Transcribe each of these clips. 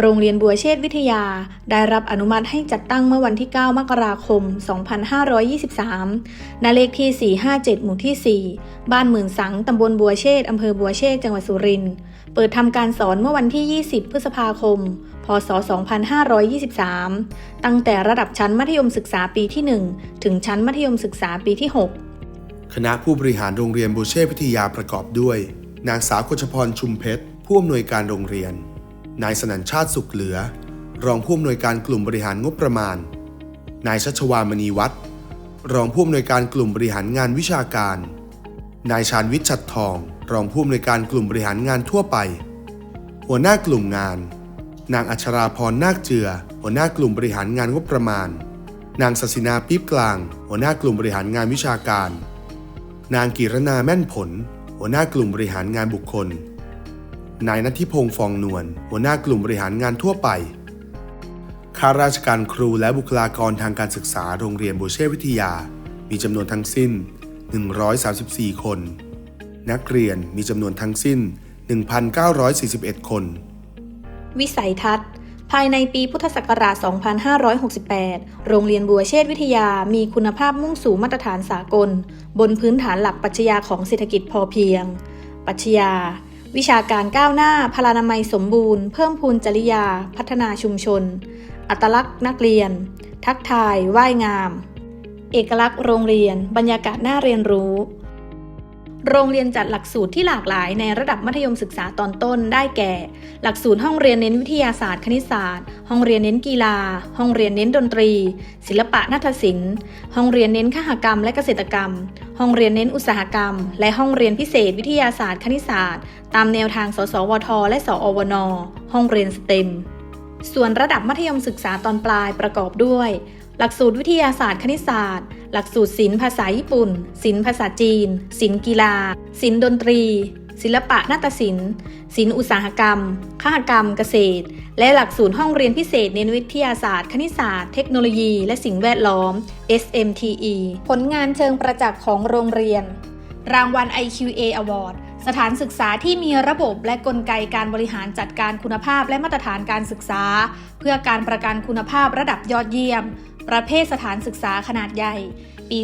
โรงเรียนบัวเชษวิทยา ได้รับอนุมัติให้จัดตั้งเมื่อวันที่ 9 มกราคม 2523 ณ เลขที่ 457 หมู่ที่ 4 บ้านหมื่นสัง ตำบลบัวเชษอำเภอบัวเชษจังหวัดสุรินทร์ เปิดทำการสอนเมื่อวันที่ 20 พฤษภาคม พศ 2523 ตั้งแต่ระดับชั้นมัธยมศึกษาปีที่ 1 ถึงชั้นมัธยมศึกษาปีที่ 6 คณะผู้บริหารโรงเรียนบูเช่วิทยาประกอบด้วย นางสาวกฤชพรชุมเพชรผู้อำนวยการโรงเรียน นายสนันชาติสุขเหลือ รองผู้อำนวยการกลุ่มบริหารงบประมาณ นายชัชวามณีวัฒน์รองผู้อำนวยการกลุ่มบริหารงานวิชาการ นายชาญวิทย์ชัดทอง รองผู้อำนวยการกลุ่มบริหารงานทั่วไป หัวหน้ากลุ่มงาน นางอัชราพรนาคเจือ หัวหน้ากลุ่มบริหารงานงบประมาณ นางศศินาปี๊บกลาง หัวหน้ากลุ่มบริหารงานวิชาการ นางกิรนาแม่นผล หัวหน้ากลุ่มบริหารงานบุคคล นายนัทธิพงษ์ฟองนวลหัวหน้ากลุ่มบริหารงานทั่วไป ข้าราชการครูและบุคลากรทางการศึกษาโรงเรียนโบเช่วิทยา มีจำนวนทั้งสิ้น 134 คน นักเรียนมีจำนวนทั้งสิ้น 1,941 คน วิสัยทัศน์ ภายในปีพุทธศักราช 2568 โรงเรียนบัวเชษวิทยามีคุณภาพมุ่งสู่มาตรฐานสากล บนพื้นฐานหลักปรัชญาของเศรษฐกิจพอเพียง ปรัชญา วิชาการก้าวหน้าพลานามัยสมบูรณ์ เพิ่มพูนจริยา พัฒนาชุมชน อัตลักษณ์นักเรียน ทักทายไหว้งาม เอกลักษณ์โรงเรียน บรรยากาศน่าเรียนรู้ โรงเรียนจัดหลักสูตรที่หลากหลายในระดับมัธยมศึกษาตอนต้นได้แก่ หลักสูตรห้องเรียนเน้นวิทยาศาสตร์คณิตศาสตร์ ห้องเรียนเน้นกีฬา ห้องเรียนเน้นดนตรี ศิลปะนาฏศิลป์ ห้องเรียนเน้นขหกรรม และเกษตรกรรม ห้องเรียนเน้นอุตสาหกรรม และห้องเรียนพิเศษ วิทยาศาสตร์ คณิตศาสตร์ ตามแนวทาง สสวท และ สอวนห้องเรียนสเต็มส่วนระดับมัธยมศึกษาตอนปลายประกอบด้วย หลักสูตรวิทยาศาสตร์คณิตศาสตร์ หลักสูตรศิลป์ภาษาญี่ปุ่น ศิลป์ภาษาจีน ศิลป์กีฬา ศิลป์ดนตรี ศิลปะนาฏศิลป์ ศิลป์อุตสาหกรรมขหกรรม เกษตร และหลักสูตรห้องเรียนพิเศษเน้นวิทยาศาสตร์ คณิตศาสตร์ เทคโนโลยี และสิ่งแวดล้อม SMTE ผลงานเชิงประจักษ์ของโรงเรียน รางวัล IQA Award สถานศึกษาที่มีระบบและกลไกการบริหารจัดการคุณภาพและมาตรฐานการศึกษา เพื่อการประกันคุณภาพระดับยอดเยี่ยม ประเภทสถานศึกษาขนาดใหญ่ ปี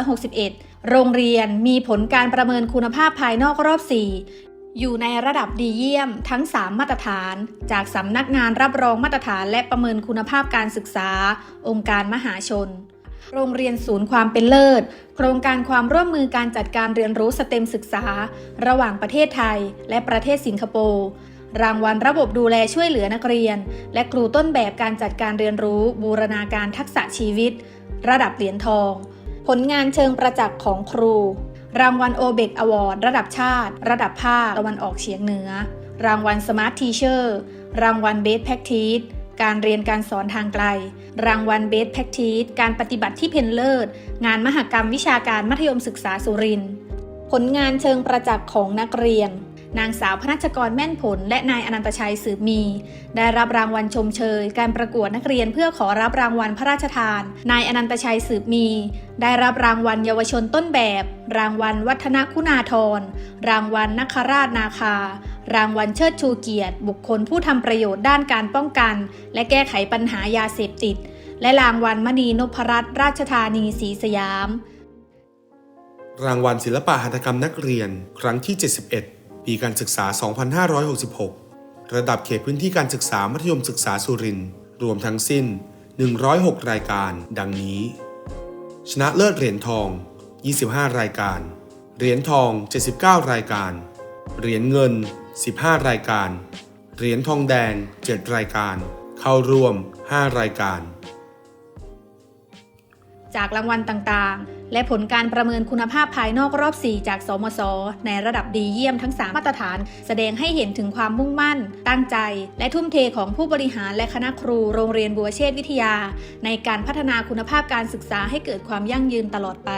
2561 โรงเรียนมีผลการประเมินคุณภาพภายนอกรอบ 4 อยู่ในระดับดีเยี่ยมทั้ง 3 มาตรฐาน จากสำนักงานรับรองมาตรฐานและประเมินคุณภาพการศึกษา องค์การมหาชนโรงเรียนศูนย์ความเป็นเลิศ โครงการความร่วมมือการจัดการเรียนรู้สเต็มศึกษา ระหว่างประเทศไทย และประเทศสิงคโปร์ รางวัลระบบดูแลช่วยเหลือนักเรียน และครูต้นแบบการจัดการเรียนรู้ บูรณาการทักษะชีวิต ระดับเหรียญทอง ผลงานเชิงประจักษ์ของครู รางวัลโอเบกอวอร์ดระดับชาติ ระดับภาคตะวันออกเฉียงเหนือ รางวัลสมาร์ททีเชอร์รางวัลเบสแพ็กทีสการเรียนการสอนทางไกล รางวัลเบสแพ็กทีสการปฏิบัติที่เพนเลิศ งานมหกรรมวิชาการมัธยมศึกษาสุรินทร์ผลงานเชิงประจักษ์ของนักเรียน นางสาวพนัชกรแม่นผล และนายอนันตชัยสืบมี ได้รับรางวัลชมเชย การประกวดนักเรียนเพื่อขอรับรางวัลพระราชทาน นายอนันตชัยสืบมี ได้รับรางวัลเยาวชนต้นแบบ รางวัลวัฒนคุณาธร รางวัลนักราชนาคา รางวัลเชิดชูเกียรติ บุคคลผู้ทำประโยชน์ด้านการป้องกัน และแก้ไขปัญหายาเสพติด และรางวัลมณีนพรัตน์ราชธานีศรีสยาม รางวัลศิลปะหัตถกรรมนักเรียน ครั้งที่ 71 ปีการศึกษา 2566 ระดับเขตพื้นที่การศึกษามัธยมศึกษาสุรินทร์รวมทั้งสิ้น 106 รายการ ดังนี้ ชนะเลิศเหรียญทอง 25 รายการ เหรียญทอง 79 รายการ เหรียญเงิน 15 รายการ เหรียญทองแดง 7 รายการ เข้าร่วม 5 รายการ จากรางวัลต่างๆ และผลการประเมินคุณภาพภายนอกรอบ 4 จาก สมส ในระดับดีเยี่ยมทั้ง 3 มาตรฐาน แสดงให้เห็นถึงความมุ่งมั่น ตั้งใจ และทุ่มเทของผู้บริหารและคณะครูโรงเรียนบัวเชษวิทยา ในการพัฒนาคุณภาพการศึกษาให้เกิดความยั่งยืนตลอดไป